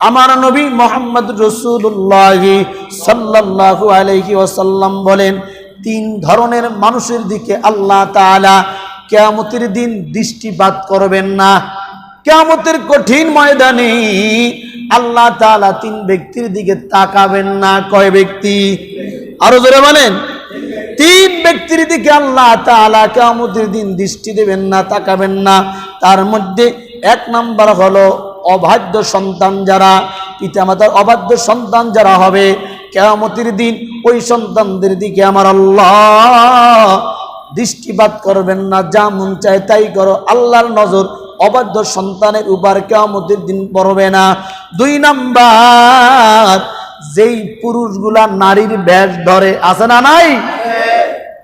আমার নবী মোহাম্মদ রসুল্লাহ সাল্লাল্লাহু আলাইহি ওয়াসাল্লাম বলেন, তিন ধরনের মানুষের দিকে আল্লাহ তাআলা কেয়ামতের দিন দৃষ্টিপাত করবেন না। কেয়ামতের কঠিন ময়দানে আল্লাহ তাআলা তিন ব্যক্তির দিকে তাকাবেন না। কয় ব্যক্তি? আরও জোরে বলেন। তিন ব্যক্তির দিকে আল্লাহ তাআলা কেয়ামতের দিন দৃষ্টি দেবেন না, তাকাবেন না। তার মধ্যে এক নাম্বার হলো অবাধ্য সন্তান যারা পিতামাতার অবাধ্য সন্তান যারা হবে কেয়ামতির দিন ওই সন্তানদের দিকে আমার আল্লাহ দৃষ্টিপাত করবেন না যা মন চায় তাই করো। আল্লাহর নজর অবাধ্য সন্তানের উপর কেয়ামতের দিন পড়বে না। দুই নাম্বার যেই পুরুষগুলা নারীর ব্যাস ধরে আছে না নাই?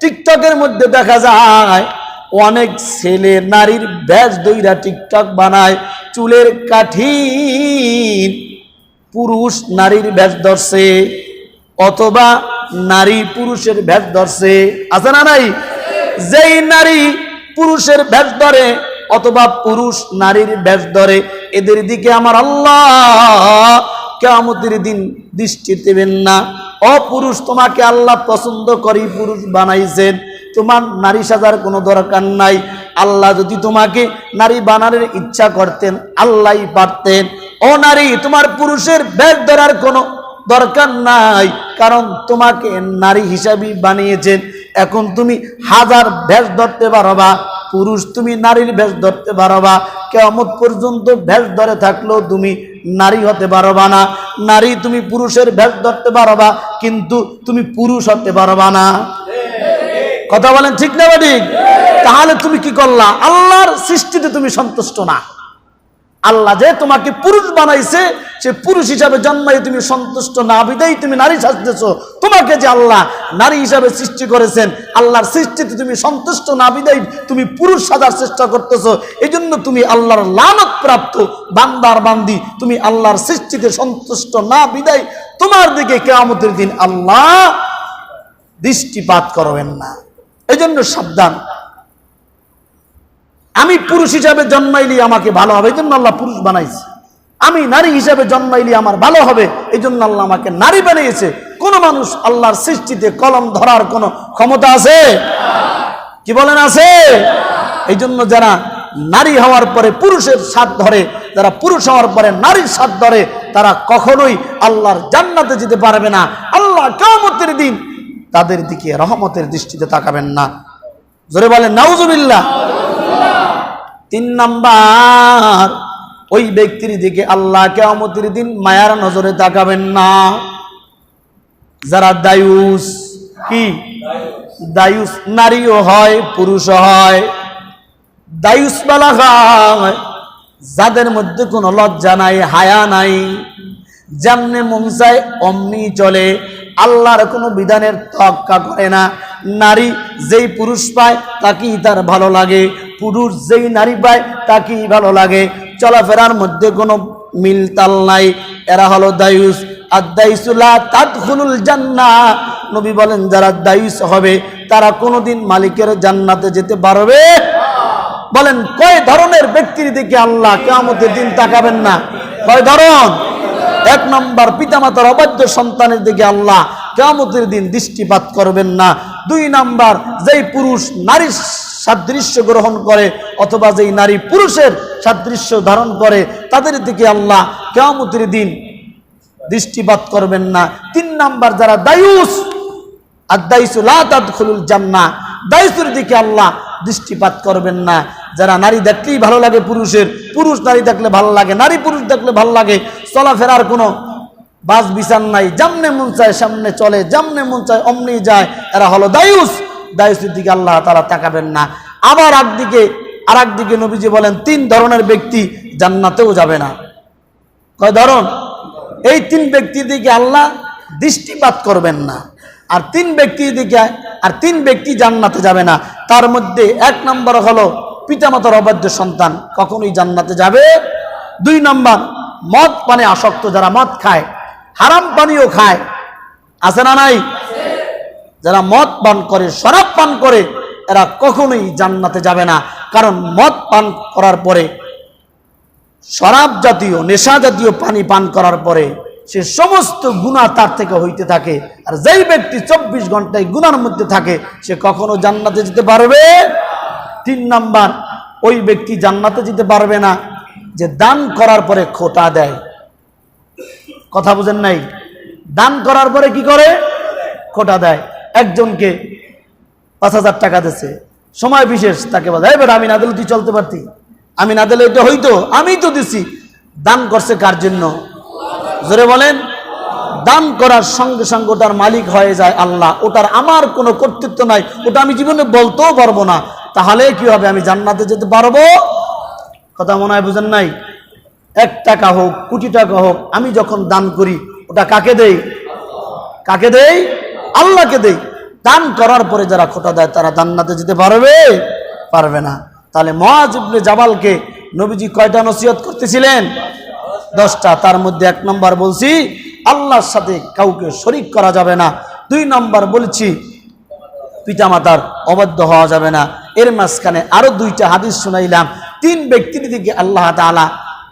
টিকটকের মধ্যে দেখা যায় অনেক ছেলে নারীর ব্যাস দইরা টিকটক বানায়, চুলের কাঠি পুরুষ নারীর ব্যাস ধরছে, অথবা নারী পুরুষের ভেদ ধরছে। আছে না নাই? যেই নারী পুরুষের ভেদ ধরে, অথবা পুরুষ নারীর ভেদ ধরে, এদের দিকে আমার আল্লাহ কেমতের দিন দৃষ্টি দেবেন না। অপুরুষ তোমাকে আল্লাহ পছন্দ করি পুরুষ বানাইছেন। তোমার নারী সাজার কোনো দরকার নাই। আল্লাহ যদি তোমাকে নারী বানানোর ইচ্ছা করতেন, আল্লাহই পারতেন। ও নারী, তোমার পুরুষের ব্যাগ ধরার কোনো দরকার নাই, কারণ তোমাকে নারী হিসাবেই বানিয়েছেন। এখন তুমি হাজার ভেষ ধরতে পারবা, পুরুষ তুমি নারীর ভেষ ধরতে পারবা কেমন পর্যন্ত ভেষ ধরে থাকলেও তুমি নারী হতে পারবা না। নারী তুমি পুরুষের ভেষ ধরতে পারবা, কিন্তু তুমি পুরুষ হতে পারবা না। কথা বলেন ঠিক না বা ঠিক? তাহলে তুমি কি করলা? আল্লাহর সৃষ্টিতে তুমি সন্তুষ্ট না। আল্লাহ যে তোমাকে পুরুষ বানাইছে, সে পুরুষ হিসাবে জন্মাই তুমি সন্তুষ্ট না। বিদায় তুমি নারী সাজতেছ। তোমাকে যে আল্লাহ নারী হিসাবে সৃষ্টি করেছেন, আল্লাহর সৃষ্টিতে তুমি সন্তুষ্ট না বিদায় তুমি পুরুষ সাজার চেষ্টা করতেছো এই জন্য তুমি আল্লাহর লানত প্রাপ্ত বান্দার বান্দি। তুমি আল্লাহর সৃষ্টিতে সন্তুষ্ট না বিদায় তোমার দিকে কেয়ামতের দিন আল্লাহ দৃষ্টিপাত করবেন না। এই জন্য সাবধান। আমি পুরুষ হিসাবে জন্মাইলি আমাকে ভালো হবে এই জন্য আল্লাহ পুরুষ বানাইছে। আমি নারী হিসাবে জন্মাইলি আমার ভালো হবে এই জন্য আল্লাহ আমাকে নারী বানিয়েছে। কোন মানুষ আল্লাহর সৃষ্টিতে কলম ধরার কোনো ক্ষমতা আছে? কি বলেন আছে? এই জন্য যারা নারী হওয়ার পরে পুরুষের সাথ ধরে, যারা পুরুষ হওয়ার পরে নারীর সাথ ধরে, তারা কখনোই আল্লাহর জান্নাতে যেতে পারবে না। আল্লাহ কামতের দিন তাদের দিকে রহমতের দৃষ্টিতে তাকাবেন না। জোরে বলেন, নাউজুবিল্লাহ। তিন নাম্বার, ওই ব্যক্তির দিকে আল্লাহ কেমতির দিন মায়ার নজরে তাকাবেন না। যারা দায়ুস, কি? দায়ুস নারীও হয়, পুরুষও হয়। দায়ুস বেলা হয়, যাদের মধ্যে কোনো লজ্জা নাই, হায়া নাই। যেমনে মন চায়, অমনি চলে। আল্লাহর কোনো বিধানের তক্কা করে না। নারী যেই পুরুষ পায়, তাকেই তার ভালো লাগে। পুরুষ যেই নারী পায়, তাকেই ভালো লাগে। চলাফেরার মধ্যে কোনো মিল তাল নাই। এরা হলো দায়ুস। আর দায়ুসুল্লাহ তাদখুলুল জান্না নবী বলেন, যারা দায়ুস হবে, তারা কোনোদিন মালিকের জান্নাতে যেতে পারবে বলেন, কয় ধরনের ব্যক্তির দিকে আল্লাহ কেমতের দিন তাকাবেন না? কয় ধরন? এক নম্বর পিতামাতার অবাধ্য সন্তানের দিকে আল্লাহ কেমতের দিন দৃষ্টিপাত করবেন না। দুই নাম্বার, যেই পুরুষ নারীর সাদৃশ্য গ্রহণ করে অথবা যেই নারী পুরুষের সাদৃশ্য ধারণ করে, তাদের দিকে আল্লাহ কেমতের দিন দৃষ্টিপাত করবেন না। তিন নাম্বার, যারা দায়ুস আর দায়ুসুল জান্না দায়ুসুর দিকে আল্লাহ দৃষ্টিপাত করবেন না। যারা নারী দেখলেই ভালো লাগে পুরুষের, পুরুষ নারী দেখলে ভালো লাগে, নারী পুরুষ দেখলে ভালো লাগে চলাফেরার কোনো বাস বিচার নাই। জামনে মন চায় সামনে চলে জামনে মন চায় অমনি যায়। এরা হলো দায়ুস। দায়ুসের দিকে আল্লাহ তারা তাকাবেন না। আবার একদিকে আর একদিকে নবীজি বলেন, তিন ধরনের ব্যক্তি জান্নাতেও যাবে না। কয় ধরন? এই তিন ব্যক্তির দিকে আল্লাহ দৃষ্টিপাত করবেন না। আর তিন ব্যক্তির দিকে, আর তিন ব্যক্তি জান্নাতে যাবে না। তার মধ্যে এক নম্বর হলো পিতামাতার অবাধ্য সন্তান। কখনোই জান্নাতে যাবে। দুই নম্বর মদ পানে আসক্ত যারা মদ খায়, হারাম পানিও খায়, আছে না নাই? যারা মদ পান করে, শরাব পান করে, এরা কখনোই জান্নাতে যাবে না। কারণ মদ পান করার পরে, শরাব জাতীয়, নেশা জাতীয় পানি পান করার পরে, সে সমস্ত গুণা তার থেকে হইতে থাকে। আর যেই ব্যক্তি চব্বিশ ঘন্টায় গুনার মধ্যে থাকে, সে কখনো জান্নাতে যেতে পারবে তিন নাম্বার, ওই ব্যক্তি জান্নাতে যেতে পারবে না। যে দান করার পরে খোটা দেয়। কথা বুঝেন নাই? দান করার পরে কি করে? খোটা দেয়। একজনকে পাঁচ হাজার টাকা দিচ্ছে সময় বিশেষ, তাকে বলে এবার আমি না দিলে তুই চলতে পারতি। আমি না দিলে এটা হইতো, আমি তো দিছি। দান করছে কার জন্য? জোরে বলেন। দান করার সঙ্গে সঙ্গে ওটার মালিক হয়ে যায় আল্লাহ। ওটার আমার কোনো কর্তৃত্ব নাই। ওটা আমি জীবনে বলতেও পারব না। তাহলে কি হবে? আমি জান্নাতে যেতে পারব? কথা মনে হয় বুঝেন নাই? এক টাকা হোক, কোটি টাকা হোক, আমি যখন দান করি, ওটা কাকে দেই? কাকে দেই? আল্লাহকে দেই। দান করার পরে যারা খোটা দেয়, তারা জান্নাতে যেতে পারবে? পারবে না। তাহলে মহাজিবনে জাবালকে নবীজি কয়টা নসিহত করতেছিলেন? দশটা। তার মধ্যে এক নম্বর বলছি, আল্লাহর সাথে কাউকে শরিক করা যাবে না। দুই নম্বর বলছি, পিতামাতার অবাধ্য হওয়া যাবে না। এর মাঝখানে আরও দুইটা হাদিস শুনাইলাম। তিন ব্যক্তির দিকে আল্লাহ তালা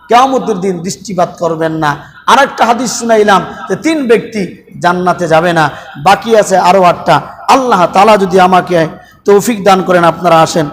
কেয়ামতের দিন দৃষ্টিপাত করবেন না। আর একটা হাদিস শুনাইলাম যে তিন ব্যক্তি জান্নাতে যাবে না। বাকি আছে আরও আটটা। আল্লাহ তালা যদি আমাকে তৌফিক দান করেন, আপনারা আসেন।